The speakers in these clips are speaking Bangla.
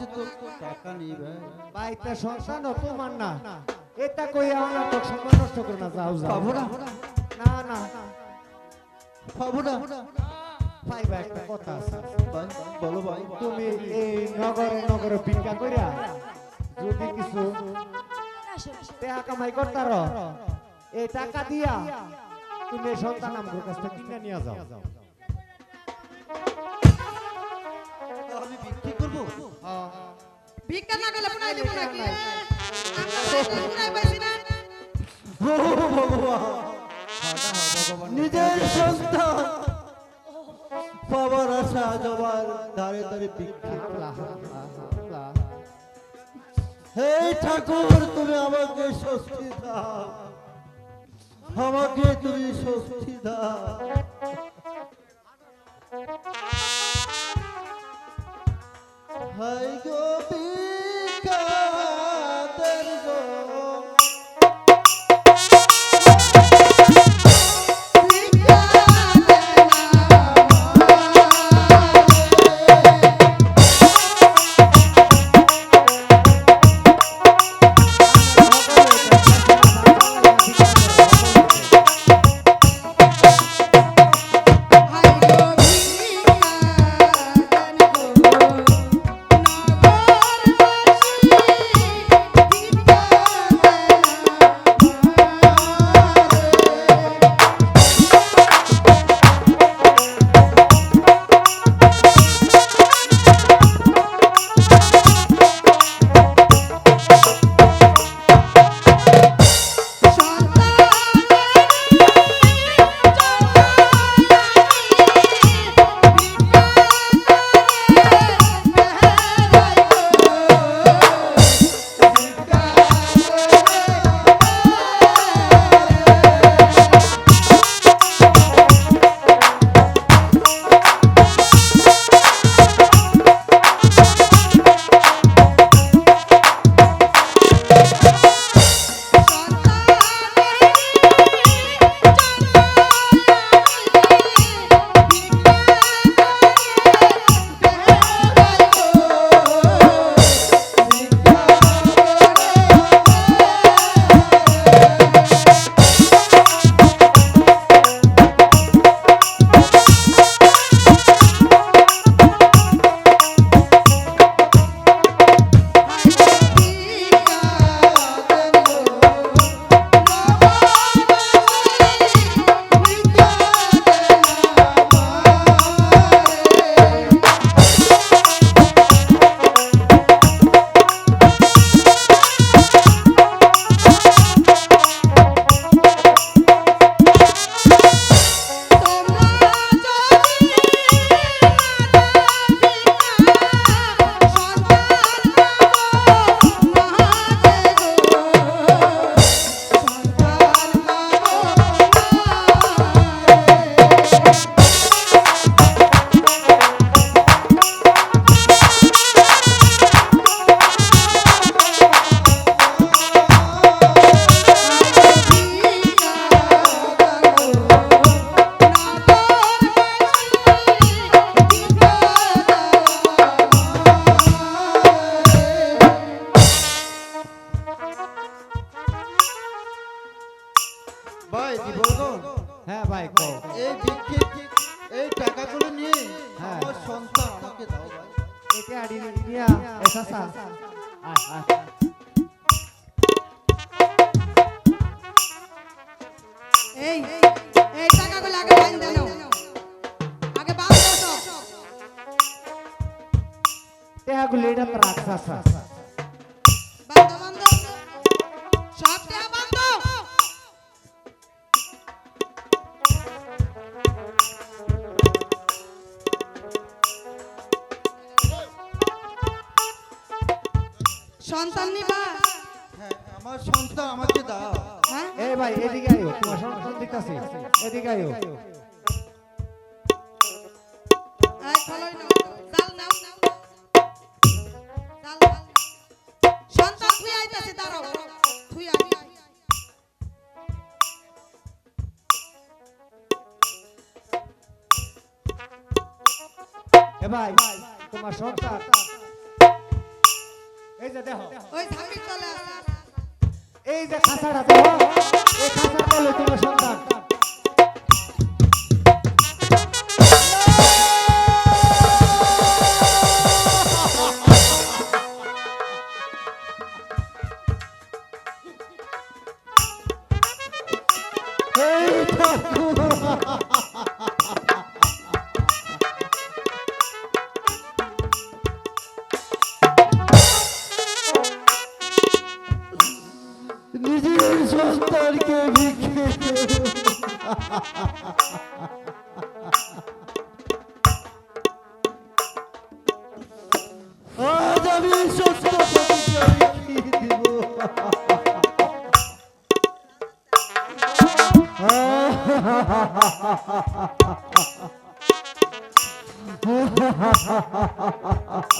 কাছে তো? টাকা নেই ভাই বাইতে সংসার তোমার না। এটা কই আমার তো সময় নষ্ট করে না যাও যাও। পাবো না না। না পাবো না পাইবা একটা কথা আছে। ভাই বলো ভাই। তুমি এই নগরে নগরে ভিক্ষা কইরা যদি কিছু টাকা কামাই করতার এই টাকা দিয়া তুমি সন্তান আমগুলোর কাছ থেকে কিনে নিয়ে যাও। ভিক্ষা না গেলে পুনাই দিব নাকি? পুনাই পাইছি না। নিজের সন্তান পাওয়ার আশা জবার ধারে ধারে হে ঠাকুর তুমি আমাকে স্বস্তি দাও। আমাকে তুমি স্বস্তি দাও। হাই গো আড়ি নিয়া এসাসা আয় আয় এই এই টাকাগুলো আগে বাইন দেন আগে বাপ দাও টাকাগুলো এটা তো সন্তান নিবা। হ্যাঁ আমার সন্তান আমাকে দাও। হ্যাঁ? এই ভাই এদিকে আইও তোমার সন্তান দেখতাছি। এদিকে জাল সন্তান তুই আইতাছে দাঁড়াও। তুই আই এ ভাই তোমার সন্তান যে দেখো। ওই স্বামীর তলে এই যে খাঁচাটা দেখো। এই খাঁচার তলে তোমার সন্তান। এই ঠাকুর নিজের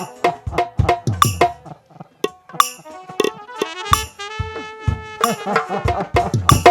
ওই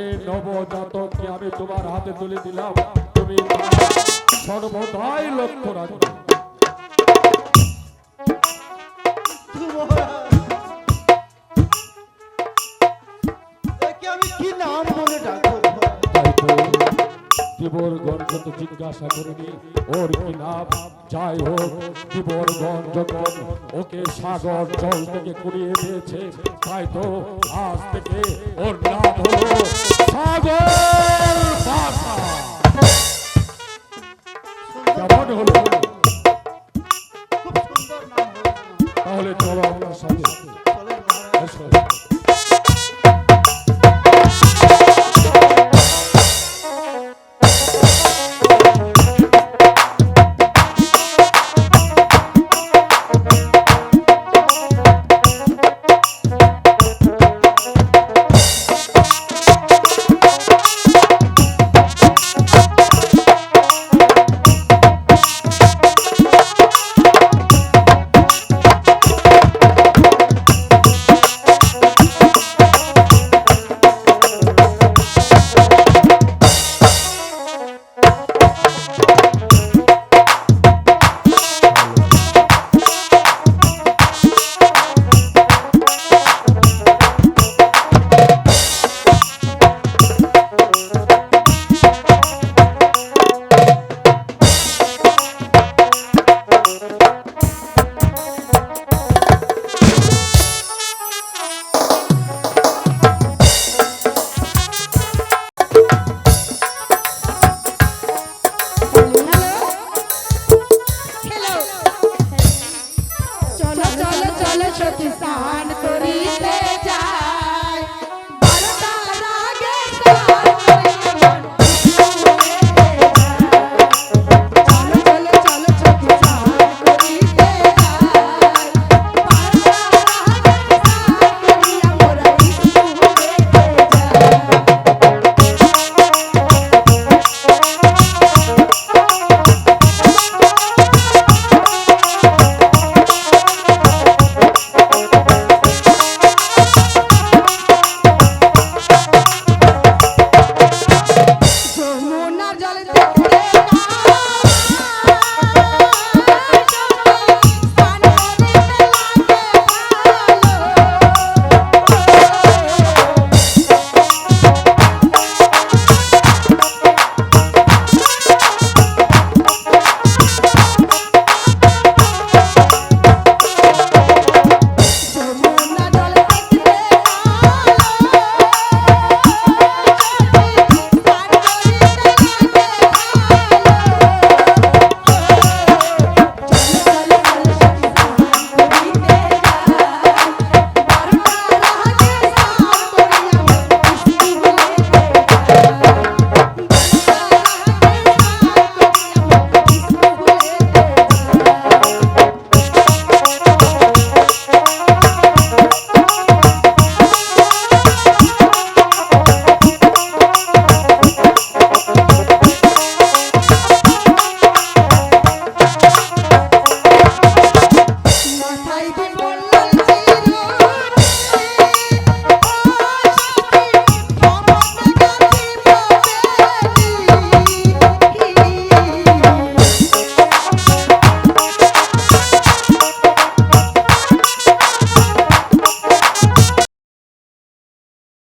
এই নবজাতককে আমি তোমার হাতে তুলে দিলাম। তুমি সর্বদাই লক্ষ্য রাখবে। দেবরগঞ্জ তো জিজ্ঞাসা করিনি ওর কি নাম যাই হোক দেবরগঞ্জ যখন ওকে সাগর জল থেকে কুড়িয়ে দিয়েছে তাই তো আজ থেকে ওর নাম হলো সাগর ভাষা কেমন হলো। তাহলে চলো আমার সাথে one.